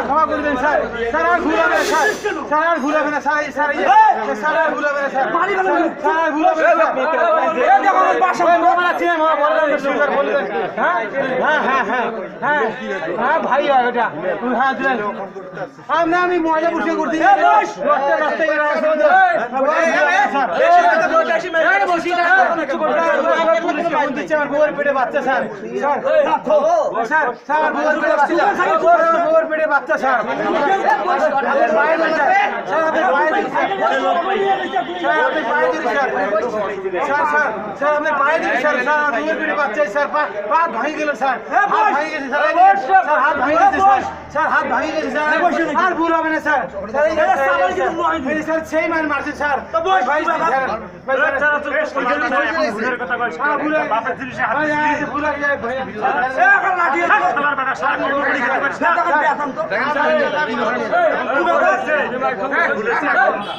ক্ষমা করবেন sir sir আর ঘুরাবে না। স্যার স্যার আর ঘুরাবে না স্যার স্যার স্যার আর ঘুরাবে না স্যার স্যার আর ঘুরাবে না হ্যাঁ হ্যাঁ হ্যাঁ হ্যাঁ হ্যাঁ হ্যাঁ ভাই হয় ওটা হ্যাঁ দিলেন আমি ময়লা বসে করছি পেটে বাচ্চা স্যার পেটে বাচ্চা স্যার স্যার আপনি পায়ে ধরি, স্যার স্যার স্যার আপনি পায়ে ধরি, স্যার স্যার পেটে বাচ্চা স্যার পা পা ভাঙে গেল স্যার হাত ভাঙে গেছে স্যার স্যার হাত ভাঙে গেছে স্যার স্যার হাত ভাঙে গেছে স্যার আর ভুল হবে না স্যার স্যার সেই মান মারছে স্যার ভাই স্যার হ্যাঁ, হয়ে হ্যাঁ, হয়ে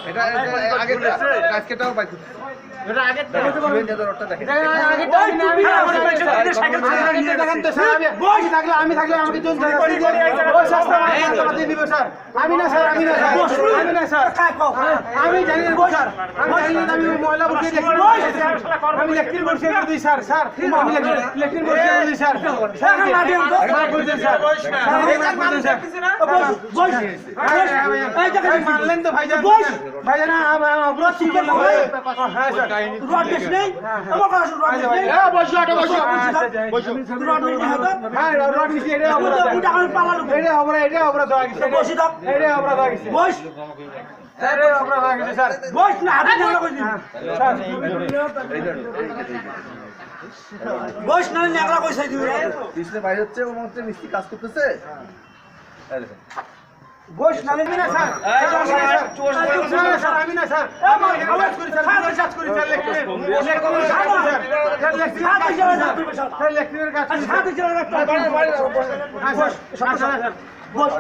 এটা আগে আজকেটাও বাইক এটা আগে দেখেন তো স্যার, আমি- আমি থাকলে আমি থাকলে আমাকে দিয়ে- আমার দিবে স্যার। আমি না স্যার আমি না স্যার। আমি না স্যার। আমি জানি না স্যার। আমি জানি না আমি বসিয়ে স্যার আমি লেট্রিন বসিয়ে করে দিই স্যার স্যার। আমি লেট্রিন বসিয়ে দিই স্যার। স্যার করে দেন স্যার। স্যার, আমাকে মাফ করে দেন স্যার। হ্যাঁ, ভাই, মানলেন তো ভাইজান। ভাইজান আ- আ- অপরাধ কি করলাম ভাই? হ্যাঁ স্যার। হ্যাঁ রড নিছি এটা অপরাধ এটা অপরাধ এটা অপরাধ হয়ে গেছে এটা অপরাধ হয়ে গেছে এটা অপরাধ হয়ে গেছে স্যার। স্যার। পিছনে বাইরে হচ্ছে ও মনে হচ্ছে মিস্ত্রি কাজ করতেছে? বস না স্যার। Sir sir. আমি না স্যার আমি কাজ করি স্যার আমি কাজ করি স্যার লেকচারের লেকচারের কাজ স্যার স্যার লেকচারের কাজ করি স্যার স্যার লেকচারের কাজ করি হ্যাঁ স্যার স্যার স্যার বস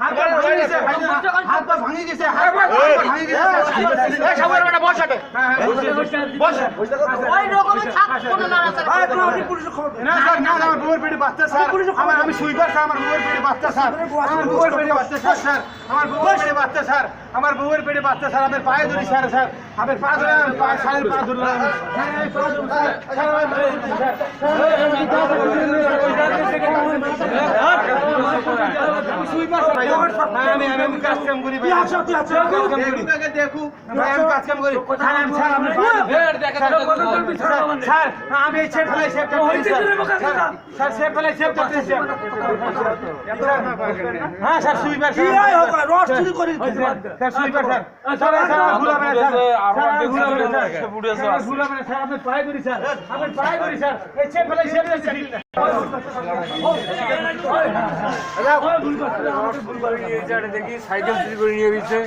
হাত পা ভাঙে গেছে হাত পা ভাঙে গেছে হাত পা ভাঙে গেছে হ্যাঁ হ্যাঁ বস না স্যার না না, আমার পেটে বাচ্চা স্যার আমার আমি সুইপার স্যার আমার বউয়ের পেটে বাচ্চা স্যার আমার বউয়ের পেটে বাচ্চা স্যার আমার বউয়ের পেটে বাচ্চা, স্যার। আমার বউয়ের পেটে বাচ্চা, স্যার। আমার পায়ে ধরি, স্যার স্যার। আমার পা ধরে স্যারের পা ধরলাম হ্যাঁ, এই পা ধরলাম, স্যার, স্যার, আমার পা ধরছি, স্যার। আমি সুইপার হ্যাঁ, আমি আমি কাজ কাম করি ভাই। কাজ কাম করি। ভাই আমি কাজ কাম করি। স্যার আমি স্যার আপনি স্যার, স্যার আমি এই সেফ ফেলাই সেফ করতেছি স্যার। স্যার, স্যার ফেলাই সেফ করতেছি স্যার স্যার, হ্যাঁ sir sweeper sir sir. Sweeper sir sir sir. আর ভুলাবে না স্যার। স্যার আর ভুলাবে স্যার। স্যার আর ভুলাবে না স্যার। আপনি পায়ে ধরি স্যার। আপনি পায়ে ধরি স্যার। এই সেফ ফেলাই সেফ করতেছি দেখি সাইকেল চুরি করে নিয়ে গেছে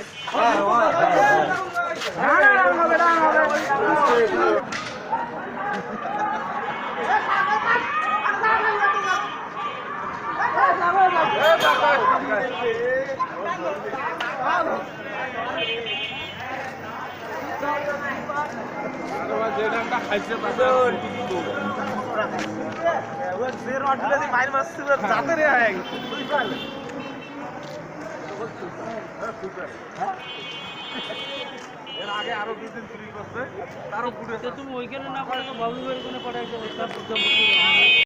না বেটা। তুমি ওইখানে না পাঠাকে বাবুবাড়ি ওইখানে পাঠাইছো